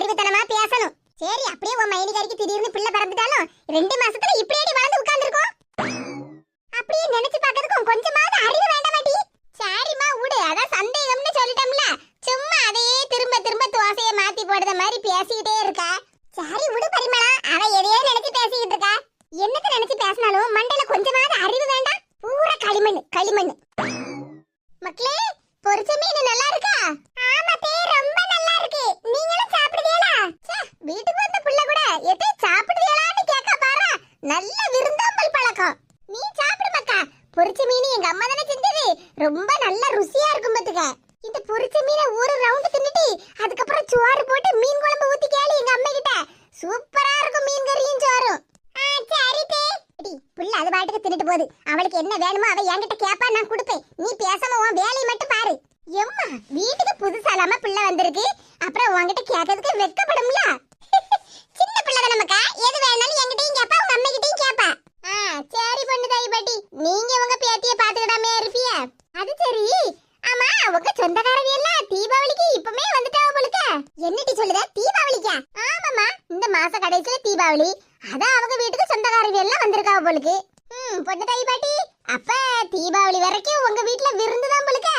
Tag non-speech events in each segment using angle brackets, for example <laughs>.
அறிவுத்தனமா பேசணும். சரி அப்படியே உன் மைனிகாரிக்கு திடீர்னு பிள்ளை பிறந்துட்டாலும் ரெண்டு மாசத்துல இப்படியே வளர்ந்து உட்கார்ந்துருக்கோம். அப்படியே நினைச்சு பாக்கிறதுக்கும் கொஞ்சமாவது அறிவு வேண்டாமாட்டி சாரிமா விடு. அதான் சந்தேகம்னு சொல்லிட்டோம்ல. சும்மா அதையே திரும்ப திரும்ப தோசையை மாத்தி போடுற மாதிரி பேசிக்கிட்டே இருக்கா. சாரி விடு பரிமளா. அவ எதையோ நினைச்சு பேசிக்கிட்டு இருக்கா. என்னத்த நினைச்சு பேசினாலும் மண்டையில கொஞ்சமாவது அறிவு வேண்டாம். பூரா களிமண் களிமண். மக்களே பொரிச்ச மீன் நல்லா இருக்கா ஆமா தே ரொம்ப நல்லா இருக்கு நீங்களும் சாப்பிடுவீங்களா வீட்டுக்கு வந்த புள்ள கூட எதை சாப்பிடுவீங்களான்னு கேட்க பாரு நல்ல விருந்தாம்பல் பழக்கம் நீ சாப்பிடு மக்கா பொரிச்ச மீன் எங்க அம்மா தானே செஞ்சது ரொம்ப நல்ல ருசியா இருக்கும் பாத்துக்க இந்த பொரிச்ச மீனை ஒரு ரவுண்ட் தின்னுட்டு அதுக்கப்புறம் சோறு போட்டு மீன் குழம்பு ஊத்தி கேளு எங்க அம்மா கிட்ட சூப்பரா இருக்கும் மீன் கறியும் சோறும் ஆ, சரி தே. எடி, புள்ள அது பாட்டுக்கு தின்னுட்டு போகுது அவளுக்கு என்ன வேணுமோ அவ என்கிட்ட கேப்பா நான் கொடுப்பேன். நீ பேசாம உன் வேலையை மட்டும் பாரு. எம்மா வீட்டுக்கு புதுசாலாம பிள்ளை வந்திருக்கு. அப்புறம் உன்கிட்ட கேட்கறதுக்கு வெக்கப்படும்ல <laughs> சின்ன பிள்ளை நமக்கா எது வேணாலும் என்கிட்டயும் கேப்பா உங்க அம்மா கிட்டயும் கேப்பா. ஆ சரி பொண்ணு தாய் பாட்டி. நீங்க உங்க பேத்திய பாத்துக்கிடாமே இருப்பிய. அது சரி. ஆமா உங்க சொந்தக்காரங்க எல்லாம் தீபாவளிக்கு இப்பமே வந்துட்டா போலுக்க. என்னடி சொல்லுத? தீபாவளிக்கா? ஆமாமா இந்த மாச கடைசியில தீபாவளி. அதான் அவங்க வீட்டுக்கு சொந்தக்காரங்க எல்லாம் வந்திருக்கா போலுக்கு. ம் பொண்ணு தாய் பாட்டி. அப்ப தீபாவளி வரைக்கும் உங்க வீட்ல விருந்து தான் போலுக்க?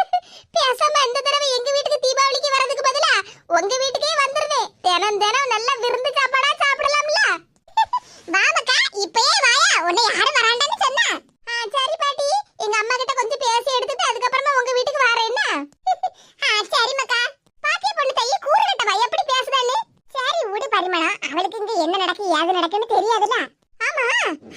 <laughs> பேசாம இந்த தடவை எங்க வீட்டுக்கு தீபாவளிக்கு வரதுக்கு பதிலா உங்க வீட்டுக்கே வந்துருது தினம் தினம் நல்ல விருந்து சாப்பாடா சாப்பிடலாம்ல. <laughs> வாமக்கா இப்பயே வாயா. உன்னை யாரும் வராண்டான்னு சொன்னா. சரி பாட்டி. எங்க அம்மா கிட்ட கொஞ்சம் பேசி எடுத்துட்டு அதுக்கப்புறமா உங்க வீட்டுக்கு வரேன்னா <laughs> சரி மக்கா. பாத்திய பொண்ணு தைய கூறு கட்டவா எப்படி பேசுதான்னு சரி விடு பரிமளா. அவளுக்கு இங்க என்ன நடக்கு ஏது நடக்குன்னு தெரியாதுல்ல. ஆமா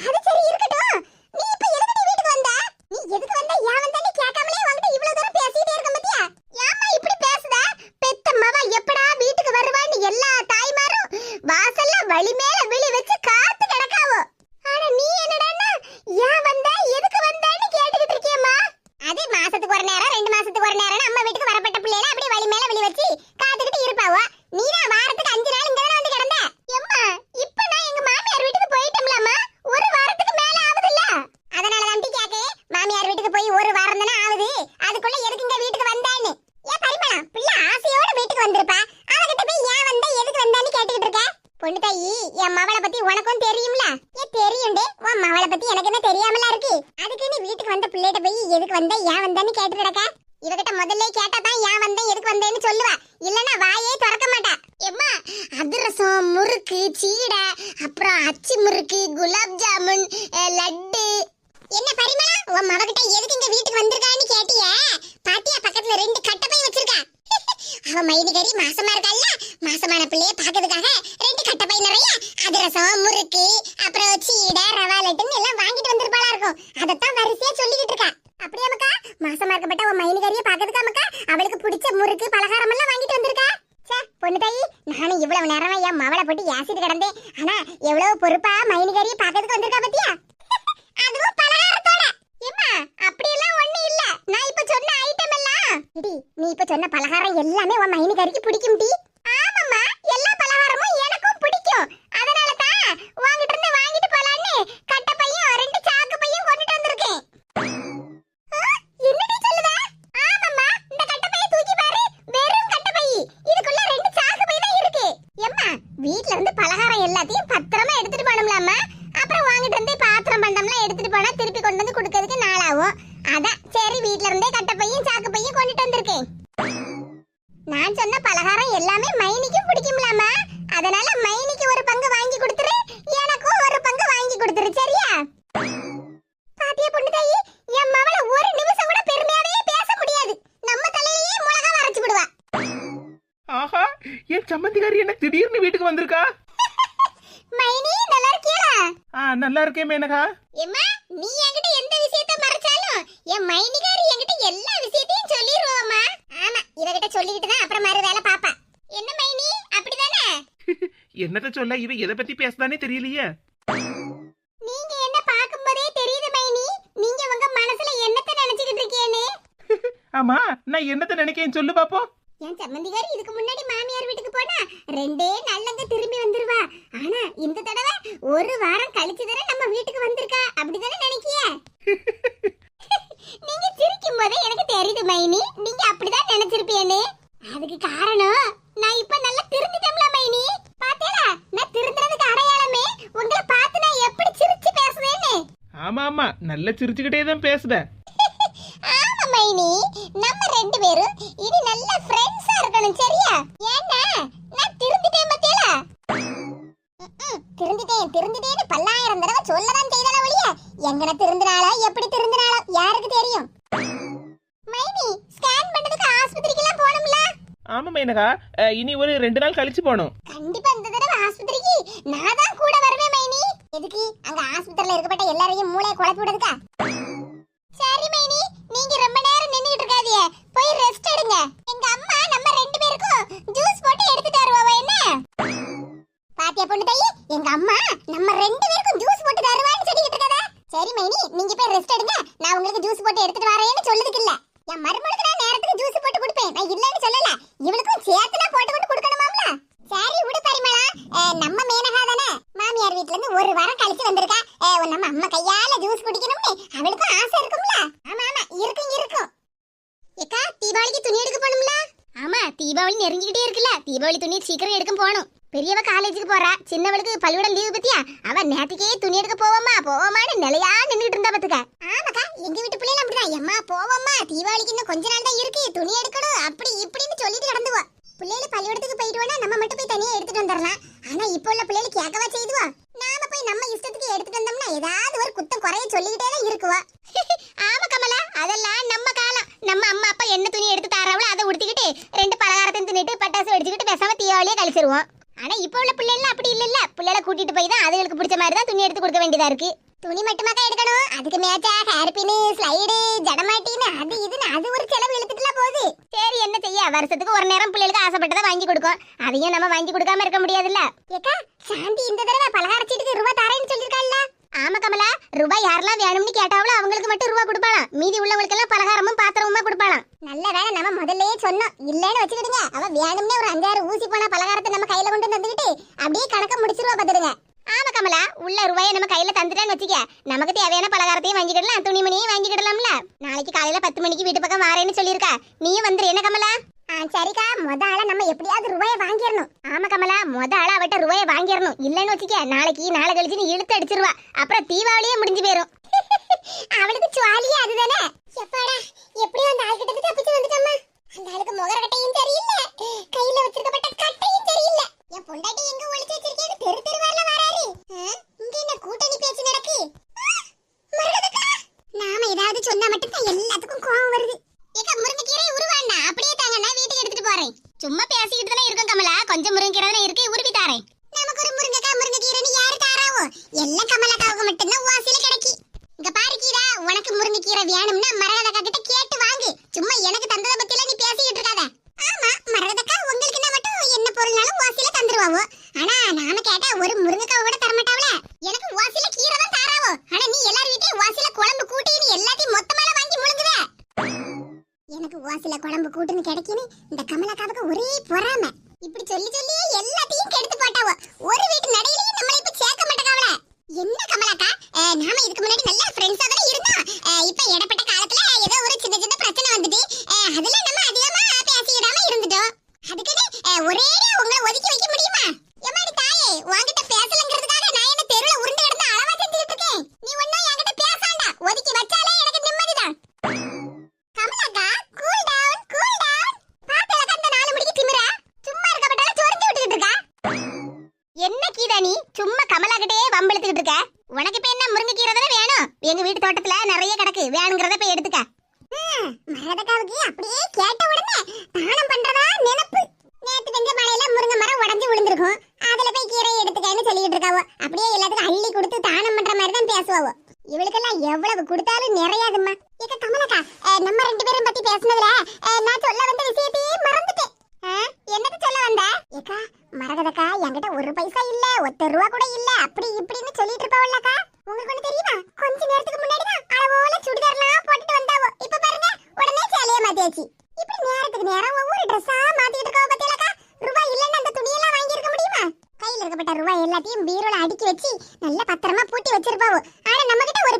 அது சரி இருக்கட்டும் நீ இப்ப எதுக்கு வீட்டுக்கு வந்த நீ எதுக்கு வந்த ஏன் வந்த கேட்காமலே உன்கிட்ட இவ்வளவு தூரம் பேசிட்டே இருக்க பத்தியா ஏம்மா இப்படி பேசுதா பெத்த மவ எப்படா வீட்டுக்கு வருவான்னு எல்லா தாய்மாரும் வாசல்ல வழி மேல விழி வச்சு காத்து கிடக்காவோ ஆனா நீ என்னடான்னா ஏன் வந்த எதுக்கு வந்தன்னு கேட்டுக்கிட்டு இருக்கியம்மா அது மாசத்துக்கு ஒரு நேரம் ரெண்டு மாசத்துக்கு ஒரு நேரம் அம்மா வீட்டுக்கு வரப்பட்ட பிள்ளைல அப்படியே வழி மேல விழி வச்சு காத்துக்கிட்டு இருப்பாவோ நீ தான் வாரத்துக்கு அஞ்சு நாள் இங்க வந்து கிடந்த எம்மா இப்ப நான் எங்க மாமியார் வீட்டுக்கு போயிட்டோம்லம்மா ஒரு வாரத்துக்கு மேல ஆகுதுல்ல அதனால தான் கேக்கே மாமியார் வீட்டுக்கு போய் ஒரு வாரம் தானே ஆகுது அதுக்குள்ள எதுக்கு இங்க வீட்டுக்கு வந்தான்னு ஏன் பரிமளா பிள்ளை ஆசையோட வீட்டுக்கு வந்திருப்பா அவகிட்ட போய் ஏன் வந்த எதுக்கு வந்தான்னு கேட்டுக்கிட்டு இருக்க பொண்ணு தாயி என் மவளை பத்தி உனக்கும் தெரியும்ல ஏ தெரியும்டே உன் மவளை பத்தி எனக்கு என்ன தெரியாமல இருக்கு அதுக்கு நீ வீட்டுக்கு வந்த பிள்ளைகிட்ட போய் எதுக்கு வந்த ஏன் வந்தன்னு கேட்டு கிடக்க இவகிட்ட முதல்ல கேட்டா தான் ஏன் வந்தேன் எதுக்கு வந்தேன்னு சொல்லுவா. இல்லனா வாயே திறக்க மாட்டா. எம்மா அதிரசம் முறுக்கு சீடை அப்புறம் அச்சு முறுக்கு குலாப் ஜாமுன் லட்டு. என்ன பரிமளா உன் மவகிட்ட எதுக்கு இங்க வீட்டுக்கு வந்திருக்கான்னு கேட்டியா? பாத்தியா பக்கத்துல ரெண்டு கட்டப்பை வச்சிருக்கா. <laughs> அவ மைனிகரி மாசமா இருக்கல்ல மாசமான பிள்ளைய பாக்குறதுக்காக ரெண்டு கட்டப்பை நிறைய அதிரசம் முறுக்கு அப்புறம் சீடை ரவா லட்டுன்னு எல்லாம் வாங்கிட்டு வந்திருப்பாளா இருக்கும். அதைத்தான் வரிசையா சொல்லிக்கிட்டு இருக்கா. அப்படியே மாசமா இருக்கப்பட்ட உன் மைனிகரிய பாக்கிறதுக்கா மக்கா அவளுக்கு பிடிச்ச முறுக்கு பலகாரம் எல்லாம் வாங்கிட்டு வந்திருக்கா? சே பொண்ணு தாயி நானும் இவ்வளவு நேரமா என் மவளை போட்டு ஏசிட்டு கிடந்தேன். ஆனா எவ்வளவு பொறுப்பா மைனிகரிய பாக்க நல்லா இருக்கேன் மேனகா எம்மா நீ என்கிட்ட எந்த விஷயத்த மறைச்சாலும் என் மைனிகாரி என்கிட்ட எல்லா விஷயத்தையும் சொல்லிடுவோம்மா ஆமா இவகிட்ட சொல்லிக்கிட்டு தான் அப்புறம் மறு வேலை பாப்பா. என்ன மைனி அப்படிதானே? <laughs> என்னத்த சொல்ல இவ எதை பத்தி பேசுதானே தெரியலையே. நீங்க என்ன பாக்கும்போதே தெரியுது மைனி நீங்க உங்க மனசுல என்னத்த நினைச்சுக்கிட்டு இருக்கீன்னு <laughs> ஆமா நான் என்னத்த நினைக்கேன் சொல்லு பாப்போம் என் சம்மந்திகாரி இதுக்கு முன்னாடி மாமியார் வீட்டுக்கு போனா ரெண்டே நாள்ல திரும்பி வந்துருவா. ஆனா இந்த தடவை ஒரு வாரம் கழிச்சு தானே நம்ம வீட்டுக்கு வந்திருக்கா? அப்படிதானே நினைக்கிய? <laughs> நீங்க சிரிக்கும் போதே எனக்கு தெரியுது மைனி. நீங்க அப்படிதான் நினைச்சிருப்பீன்னு அதுக்கு காரணம் நான் இப்ப நல்லா திருந்திட்டேன்ல மைனி. பாத்தேடா நான் திருந்துறதுக்கு அடையாளமே உங்களை பார்த்து நான் எப்படி சிரிச்சு பேசுவேன்னு. ஆமா ஆமா. நல்லா சிரிச்சுக்கிட்டே தான் பேசுத. <laughs> ஆமா மைனி. நம்ம ரெண்டு பேரும் இனி நல்ல ஃப்ரெண்ட்ஸா இருக்கணும் சரியா? எங்கன திருந்தினாளோ? எப்படி திருந்தினாளோ? யாருக்கு தெரியும்? மைனி ஸ்கேன் பண்ணதுக்கு ஆஸ்பத்திரிக்கு எல்லாம் போகணும்ல? ஆமா மேனகா. இனி ஒரு ரெண்டு நாள் கழிச்சு போனோம் கண்டிப்பா இந்த தடவை ஆஸ்பத்திரிக்கு. நான் தான் கூட வருவேன் மைனி. எதுக்கு? அங்க ஆஸ்பத்திரியில இருக்கப்பட்ட எல்லாரையும் மூளைய குழப்பி விடுறதுக்கா? சரி மைனி நீங்க ரொம்ப நேரம் நின்னுகிட்டு இருக்காதீங்க. போய் ரெஸ்ட் எடுங்க. எங்க அம்மா நம்ம ரெண்டு பேருக்கும் ஜூஸ் போட்டு எடுத்துட்டு வருவா என்ன? பாத்தியா பொண்ணு தாயி? எங்க அம்மா நம்ம ரெண்டு பேருக்கும் ஜூஸ் போட்டு தருவான்னு சொல்லிட்டு இருக்கதா சரி மைனி நீங்க போய் ரெஸ்ட் எடுங்க நான் உங்களுக்கு ஜூஸ் போட்டு எடுத்துட்டு வரேன்னு சொல்லுதுக்கு இல்ல என் மருமகளுக்கு நான் நேரத்துக்கு ஜூஸ் போட்டு கொடுப்பேன் நான் இல்லன்னு சொல்லல இவளுக்கும் சேர்த்து நான் போட்டு போட்டு கொடுக்கணுமாம்ல சரி விடு பரிமளா அஹ், நம்ம மேனகா தானே மாமியார் வீட்ல இருந்து ஒரு வாரம் கழிச்சு வந்திருக்கா அஹ், நம்ம அம்மா கையால ஜூஸ் குடிக்கணும்னு அவளுக்கும் ஆசை இருக்கும்ல ஆமா ஆமா இருக்கும் இருக்கும் ஏக்கா தீபாவளிக்கு துணி எடுக்க போகணும்ல ஆமா தீபாவளி நெருங்கிக்கிட்டே தீபாவளி துணி சீக்கிரம் எடுக்க போகணும். பெரியவ காலேஜுக்கு போறா. சின்னவளுக்கு பள்ளிக்கூடம் லீவு பத்தியா? அவ நேத்துக்கே துணி எடுக்க போவோமா? போவோமான்னு நிலையா நின்னுட்டு இருந்தா பாத்துக்க. ஆமாக்கா எங்க வீட்டு பிள்ளைல அப்படிதான். எம்மா போவோம்மா. தீபாவளிக்கு இன்னும் கொஞ்ச நாள் தான் இருக்கு. துணி எடுக்கணும். அப்படி இப்படின்னு சொல்லிட்டு கிடந்துவா பிள்ளைகள் பள்ளிக்கூடத்துக்கு போயிட்டு வேணா நம்ம மட்டும் போய் தனியா எடுத்துட்டு வந்துடலாம் ஆனா இப்போ உள்ள பிள்ளைகள் கேட்கவா செய்துவா? நாம போய் நம்ம இஷ்டத்துக்கு எடுத்துட்டு வந்தோம்னா ஏதாவது ஒரு குத்தம் குறைய சொல்லிக்கிட்டே தான் இருக்குவா. <laughs> ஆமா கமலா அதெல்லாம் நம்ம காலம். நம்ம அம்மா அப்பா என்ன துணி எடுத்து தாராவளோ அதை உடுத்திக்கிட்டு ரெண்டு அடிச்சுக்கிட்டு பேசாம தீபாவளியே கழிச்சிருவோம். ஆனா இப்போ உள்ள பிள்ளைகள் அப்படி இல்ல பிள்ளைல கூட்டிட்டு போய் தான் அதுகளுக்கு பிடிச்ச மாதிரி தான் துணி எடுத்து கொடுக்க வேண்டியதா இருக்கு. துணி மட்டுமாக்கா எடுக்கணும். அதுக்கு மேட்சா ஹேர் பின் ஸ்லைடு ஜடமாட்டின்னு அது இதுன்னு அது ஒரு செலவு இழுத்துட்டுலாம் போகுது. சரி என்ன செய்ய? வருஷத்துக்கு ஒரு நேரம் பிள்ளைகளுக்கு ஆசைப்பட்டதை வாங்கி கொடுக்கும். அதையும் நம்ம வாங்கி கொடுக்காம இருக்க முடியாதுல்ல. ஏக்கா சாந்தி இந்த தடவை பலகாரச்சீட்டுக்கு ரூபா தரேன்னு சொல்லிருக்காள்ல ஆமா கமலா ரூபாய் யாரெல்லாம் வேணும்னு கேட்டாவளோ அவங்களுக்கு மட்டும் ரூபா கொடுப்பாளாம். மீதி உள்ளவங்களுக்கு எல்லாம் பலகாரமும் நல்ல வேலை நம்ம முதல்லயே சொன்னோம். இல்லன்னு வச்சுக்கிடுங்க. அவ வேணும்னே ஒரு அஞ்சாறு ஊசி போன பலகாரத்தை நம்ம கையில கொண்டு வந்து வந்துக்கிட்டு அப்படியே கணக்க முடிச்சிருவா பாத்துடுங்க ஆமா கமலா உள்ள ரூபாயை நம்ம கையில தந்துட்டான்னு வச்சுக்க. நமக்கு தேவையான பலகாரத்தையும் வாங்கிக்கிடலாம் துணிமணியும் வாங்கிக்கிடலாம்ல. நாளைக்கு காலையில பத்து மணிக்கு வீட்டு பக்கம் வாரேன்னு சொல்லியிருக்கா. நீயும் வந்துரு என்ன கமலா? ஆ சரிக்கா. முத ஆளா நம்ம எப்படியாவது ரூபாயை வாங்கிடணும். ஆமா கமலா முத ஆளா அவட்ட ரூபாயை வாங்கிடணும். இல்லன்னு வச்சுக்க நாளைக்கு நாளை கழிச்சு நீ இழுத்து அடிச்சிருவா. அப்புறம் தீபாவளியே முடிஞ்சு போயிரும். <laughs> அவளுக்கு சுவாலியே அதுதானே? எப்பாடா எப்படியோ அந்த ஆள்கிட்ட தப்பிச்சு வந்துட்டம்மா அந்த சரியில்லை. கையில வச்சிருக்கப்பட்ட கட்டையும் சரியில்லை. என் பொண்டாட்டி எங்க ஒளிச்சு வச்சிருக்கேன் தெரு தெருவால வராரு இங்க என்ன கூட்டணி பேச்சு நடக்கு? நாம ஏதாவது சொன்னா மட்டும் தான் எல்லாத்துக்கும் கோவம் வருது. ஏக்க முருங்கைக்கீரை உருவாண்ணா அப்படியே தாங்க நான் வீட்டுக்கு எடுத்துட்டு போறேன். சும்மா பேசிக்கிட்டு தானே இருக்கும் கமலா. கொஞ்சம் முருங்கைக்கீரை தானே இருக்கு உருவி தாரேன். நமக்கு ஒரு முருங்கைக்காய் முருங்கைக்கீரைன்னு யாரு தாராவோ? எல்லாம் கமலாக்காவுக்கு மட்டும்தான் வாசியில கிடைக்கி. இங்க பாரு கீரா உனக்கு முருங்கைக்கீரை வேணும்னா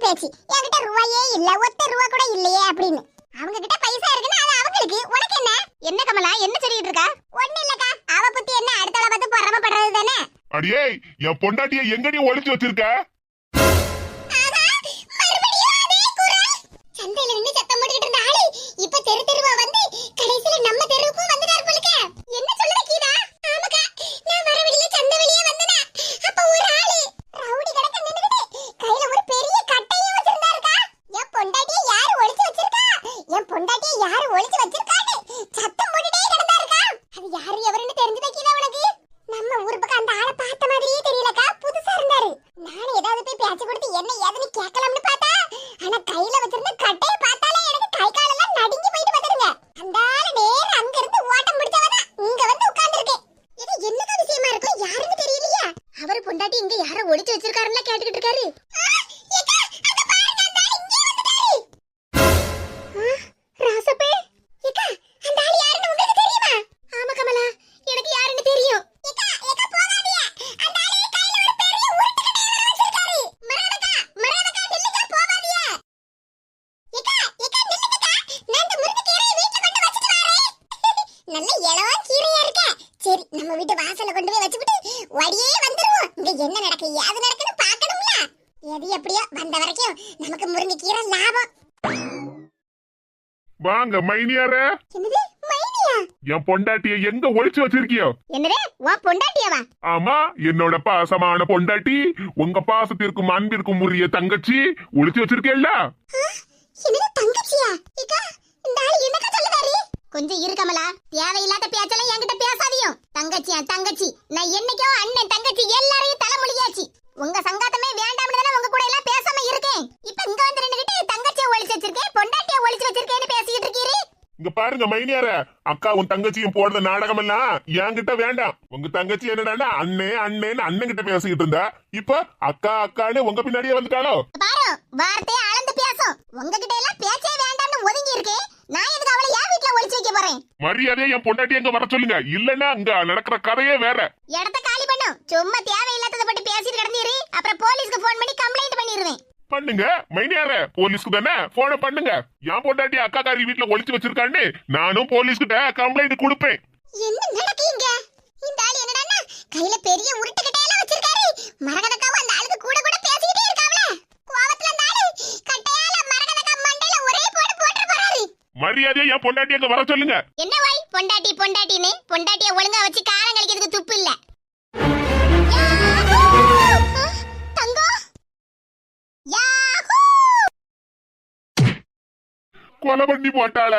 பேச்சு. என்கிட்ட ரூபாயே இல்ல ஒத்த ரூபா கூட இல்லையே அப்படின்னு. அவங்க கிட்ட பைசா இருக்குன்னா அது அவங்களுக்கு. உனக்கு என்ன? என்ன கமலா? என்ன சொல்லிட்டு இருக்கா? ஒண்ணு இல்லக்கா. அவ புத்தி என்ன? அடுத்தவள பார்த்து பொறாமப்படுறது தானே? அடியே என் பொண்டாட்டிய எங்கடி ஒளிச்சு வச்சிருக்க? நல்ல இளவா கீரையா இருக்க. சரி நம்ம வீட்டு வாசல்ல கொண்டு போய் வச்சுட்டு வடியே வந்துருவோம். இங்க என்ன நடக்கு ஏது நடக்குன்னு பார்க்கணும்ல. எது எப்படியோ வந்த வரைக்கும் நமக்கு முருங்கை கீரை லாபம். வாங்க மைனியார. என்னது என் பொண்டாட்டிய எங்க ஒளிச்சு வச்சிருக்கியோ? என்னது உன் பொண்டாட்டியவா? ஆமா என்னோட பாசமான பொண்டாட்டி உங்க பாசத்திற்கும் அன்பிற்கும் உரிய தங்கச்சி ஒளிச்சு வச்சிருக்கேல்ல. கொஞ்சம் இரு கமலா. தேவையில்லாத பேச்செல்லாம் என்கிட்ட பேசாதியும் தங்கச்சியா தங்கச்சி. நான் என்னைக்கோ அண்ணன் தங்கச்சி எல்லாரையும் தலைமொழியாச்சு உங்க சங்காத்தமே வேண்டாம்னு தானே உங்க கூட எல்லாம் பேசாம இருக்கேன். இப்ப இங்க வந்து நின்னுகிட்டு தங்கச்சியை ஒளிச்சு வச்சிருக்கேன் பொண்டாட்டியை ஒளிச்சு வச்சிருக்கேன்னு பேசிக்கிட்டு இருக்கீரு. இங்க பாருங்க மைனியார. அக்கா உன் தங்கச்சியும் போடுற நாடகம் எல்லாம் என்கிட்ட வேண்டாம். உங்க தங்கச்சி என்னடா அண்ணே அண்ணேன்னு அண்ணன் கிட்ட பேசிக்கிட்டு இருந்தா. இப்ப அக்கா அக்கான்னு உங்க பின்னாடியே வந்துட்டாளோ? பாரு வார்த்தையை அளந்து பேசும் உங்ககிட்ட எல்லாம் பேச்சே வேண்டாம்னு ஒதுங்கி இருக்கேன். நான் எதுக்கு அவளை யார் வீட்ல ஒளிச்சு வைக்க போறேன். மரியாதையா என் பொண்டாட்டி எங்க வர சொல்லுங்க. இல்லன்னா அங்க நடக்கிற கதையே வேற. இடத்த காலி பண்ணும் சும்மா தேவையில்லாதத பத்தி பேசிட்டு கிடந்தீரு. அப்புறம் போலீஸ்க்கு ஃபோன் பண்ணி கம்ப்ளைண்ட் பண்ணிடுவேன் பண்ணுங்க. மைனியார போலீஸ்க்கு தானே? போன பண்ணுங்க. என் பொண்டாட்டி அக்கா காரி வீட்டுல ஒளிச்சு வச்சிருக்கான்னு நானும் போலீஸ்கிட்ட கம்ப்ளைண்ட் கொடுப்பேன். என்ன நடக்கீங்க? இந்த ஆளு என்னடான்னா கையில பெரிய உருட்டு கட்டையெல்லாம் வச்சிருக்காரு மரகதக்காவும் அந்த ஆளுக்கு கூட கூட பேசிக்கிட்டே இருக்காவல கோவத்துல அந்த ஆளு கட்டையால மரகதக்கா மண்டையில ஒரே போடு போட்டு போறாரு மரியாதையா என் பொண்டாட்டி எங்க வர சொல்லுங்க. என்ன வாய்? பொண்டாட்டி பொண்டாட்டின்னு? பொண்டாட்டிய ஒழுங்கா வச்சு காலம் கழிக்கிறதுக்கு துப்பு இல்ல. கொலை பண்ணி போட்டாள.